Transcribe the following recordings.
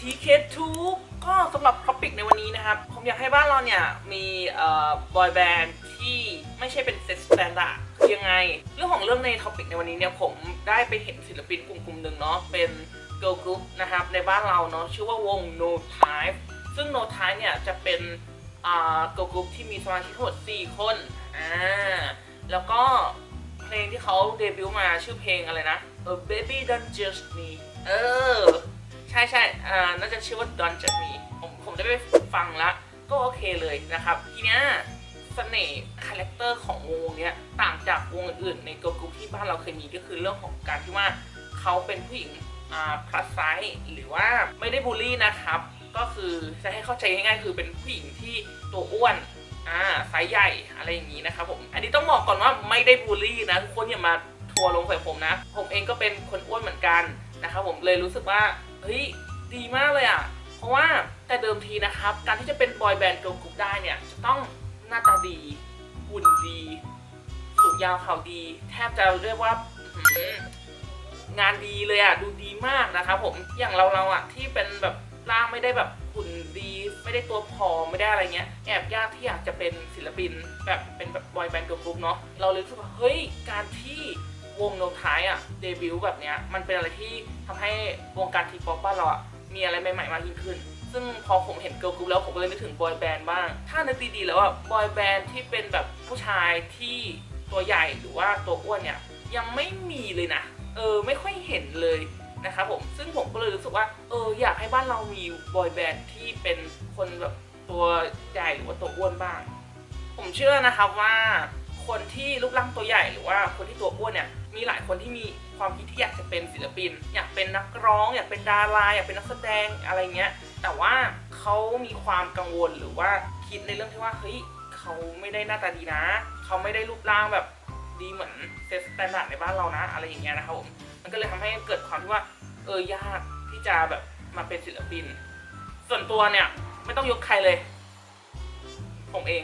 TK2 ก็สำหรับท็อปิกในวันนี้นะครับ ผมอยากให้บ้านเราเนี่ย มีเอ่อบอยแบนด์ที่ไม่ใช่เป็นเซตสแตนดาร์ดคือยังไง เรื่องของเรื่องในท็อปิกในวันนี้เนี่ย ผมได้ไปเห็นศิลปินกลุ่มกลุ่มหนึ่งเนาะเป็นเกิร์ลกรุ๊ปนะครับ ในบ้านเราเนาะชื่อว่าวง No Type ซึ่ง No Type เนี่ย จะเป็นอ่าเกิร์ลกรุ๊ปที่มีสมาชิกทั้งหมด4คนอ่าแล้วก็เพลงที่เขาเดบิวต์มาชื่อเพลงอะไรนะเออ Baby Don't Judge Me เออ ใช่ใช่อ่าน่าจะชื่อว่า Don't Judge Me ผมผมได้ไปฟังแล้วก็โอเคเลยนะครับ ทีเนี้ยเสน่ห์คาแรคเตอร์ของวงเนี้ยต่างจากวงอื่นในเกิร์ลกรุ๊ปที่บ้านเราเคยมีก็คือเรื่องของการที่ว่าเขาเป็นผู้หญิงอ่า plus size หรือว่าไม่ได้บูลลี่นะครับ ก็คือจะให้เข้าใจง่ายๆคือเป็นผู้หญิงที่ตัวอ้วนอ่าไซส์ใหญ่อะไรอย่างนี้นะครับผมอันนี้ต้องบอกก่อนว่าไม่ได้บูลลี่นะทุกคนอย่ามาทัวร์ลงใส่ผมนะ ผมเองก็เป็นคนอ้วนเหมือนกันนะครับผมเลยรู้สึกว่า เฮ้ยดีมากเลยอะ เพราะว่าแต่เดิมทีนะครับ การที่จะเป็นบอยแบนด์เกิร์ลกรุ๊ปได้เนี่ย จะต้องหน้าตาดีหุ่นดี สูงยาวเขาดี แทบจะเรียกว่างานดีเลยอะ ดูดีมากนะครับผมอย่างเราเราอะที่เป็นแบบร่างไม่ได้แบบหุ่นดีไม่ได้ตัวผอมไม่ได้อะไรเงี้ย แอบยากที่อยากจะเป็นศิลปินแบบเป็นแบบบอยแบนด์เกิร์ลกรุ๊ปเนาะเราเลยรู้สึกว่าเฮ้ยการที่ วงโนท้ายอะเดบิวต์แบบเนี้ยมันเป็นอะไรที่ทำให้วงการทีป๊อปบ้านเราอะมีอะไรใหม่ๆมากยิ่งขึ้น ซึ่งพอผมเห็นเกิร์ลกรุ๊ปแล้วผมก็เลยนึกถึงบอยแบนด์บ้าง ถ้านึกดีๆแล้วอะบอยแบนด์ที่เป็นแบบผู้ชายที่ตัวใหญ่หรือว่าตัวอ้วนเนี่ยยังไม่มีเลยนะ เออไม่ค่อยเห็นเลยนะครับผมซึ่งผมก็เลยรู้สึกว่าเอออยากให้บ้านเรามีบอยแบนด์ที่เป็นคนแบบตัวใหญ่หรือว่าตัวอ้วนบ้าง ผมเชื่อนะครับว่าคนที่รูปร่างตัวใหญ่หรือว่าคนที่ตัวอ้วนเนี่ย มีหลายคนที่มีความคิดที่อยากจะเป็นศิลปิน อยากเป็นนักร้อง อยากเป็นดาราอยากเป็นนักแสดงอะไรเงี้ย แต่ว่าเขามีความกังวลหรือว่าคิดในเรื่องที่ว่าเฮ้ยเขาไม่ได้หน้าตาดีนะ เขาไม่ได้รูปร่างแบบดีเหมือนเซตสแตนดาร์ดในบ้านเรานะ อะไรอย่างเงี้ยนะครับผมมันก็เลยทำให้เกิดความที่ว่าเออยากที่จะแบบมาเป็นศิลปิน ส่วนตัวเนี่ยไม่ต้องยกใครเลย ผมเอง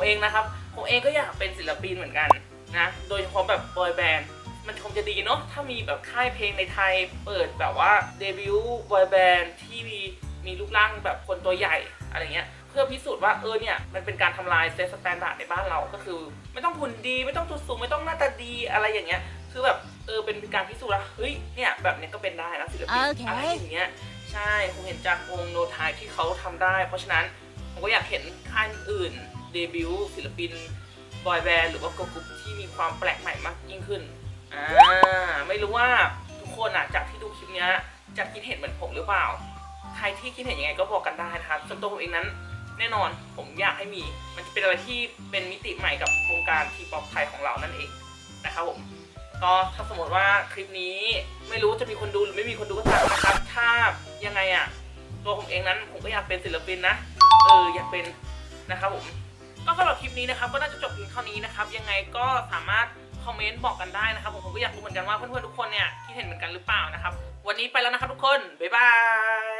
ผมเองนะครับ ผมเองก็อยากเป็นศิลปินเหมือนกันนะ โดยเฉพาะแบบบอยแบนด์ มันคงจะดีเนาะ ถ้ามีแบบค่ายเพลงในไทยเปิดแบบว่าเดบิวต์บอยแบนด์ที่มีมีรูปร่างแบบคนตัวใหญ่อะไรเงี้ย เพื่อพิสูจน์ว่าเออเนี่ยมันเป็นการทำลายเซตสแตนดาร์ดในบ้านเรา ก็คือ ไม่ต้องหุ่นดีไม่ต้องตัวสูงไม่ต้องหน้าตาดีอะไรอย่างเงี้ย คือแบบเออเป็นการพิสูจน์ว่าเฮ้ยเนี่ยแบบเนี้ยก็เป็นได้นะศิลปินโอเคอะไรอย่างเงี้ยใช่ผมเห็นจากวงโนทายที่เขาทำได้ เพราะฉะนั้นผมก็อยากเห็นค่ายอื่น เดบิวต์ศิลปินบอยแบนด์หรือว่าเกิร์ลกรุ๊ปที่มีความแปลกใหม่มากยิ่งขึ้นอ่าไม่รู้ว่าทุกคนอะจากที่ดูคลิปเนี้ยจะคิดเห็นเหมือนผมหรือเปล่า ใครที่คิดเห็นยังไงก็บอกกันได้นะครับส่วนตัวผมเองนั้น แน่นอนผมอยากให้มี มันจะเป็นอะไรที่เป็นมิติใหม่กับวงการทีป๊อปไทยของเรานั่นเองนะครับผมก็ถ้าสมมติว่าคลิปนี้ไม่รู้จะมีคนดูหรือไม่มีคนดูก็ตามนะครับ ถ้ายังไงอะตัวผมเองนั้นผมก็อยากเป็นศิลปินนะ เอออยากเป็นนะครับผม ก็สำหรับคลิปนี้นะครับก็น่าจะจบเพียงเท่านี้นะครับยังไงก็สามารถคอมเมนต์บอกกันได้นะครับผมผมก็อยากรู้เหมือนกันว่าเพื่อนๆทุกคนเนี่ยคิดเห็นเหมือนกันหรือเปล่านะครับวันนี้ไปแล้วนะครับทุกคนบ๊ายบาย